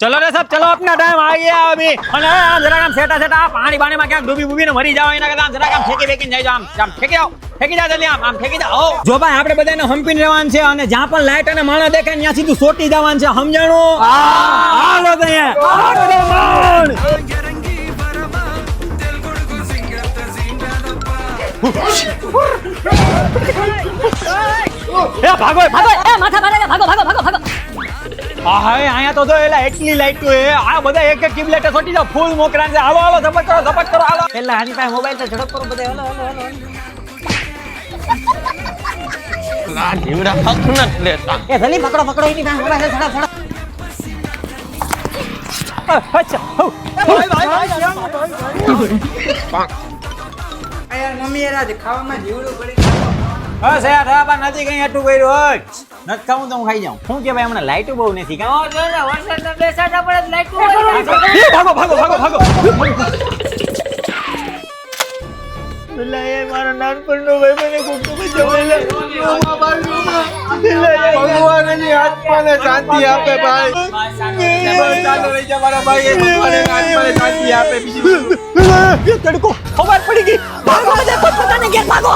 ચલો રે સાહેબ ચલો અપના ટાઈમ આવી ગયા અભી અને આ જરા કામ સેટા સેટા પાણી પાણી માં ક્યાંક ડૂબી બૂબી ને મરી જાવ એના કરતા. જરા કામ ફેંકી ફેંકી જાય આમ આમ ફેંકી જાવ ફેંકી જાવ આમ આમ ફેંકી જાવ જો ભાઈ આપણે બધાને હંપીને રહેવાનું છે અને જ્યાં પણ લાઈટ અને માણસ દેખાય ત્યાં સીધું સોટી જવાનું છે. સમજાણું? હાલો તૈયાર ભાગો ભાગો. માથા ભાગો ભાગો ભાગો ભાગો. હા હા અહીંયા તો જો એલા એટલી લાઈટો એ આ બધા એક એક કિબલેટે સોટી જાવ ફૂલ મોકરા છે. આવો આવો ઝપટ કરો ઝપટ કરો આવો એલા આની પાસે મોબાઈલ તો ઝડપ કરો બધા હાલો હાલો હાલો. આ જીવડા નથી લેતા. એ જલ્દી પકડો પકડો એની પાસે મોબાઈલ છડા છડા અચ્છા હઉ. હા સયાર રાબા નથી કઈ આટલું કર્યું હોય. નથી ખાવું તો હું ખાઈ જાઉં શું કે ભાઈ હમણાં લાઈટો બહુ નથી ખાવા જો પડે લાઈટો ભાગો ભાગો ભાગો ભાગો એ મારો નાનપણનો ભાઈ મને ખોટું કઈ જમેલા રોમા આપે ભાઈ ચાલો આપે બીજું તડકો ખબર પડી ગઈ ભાગો બધા ભાગો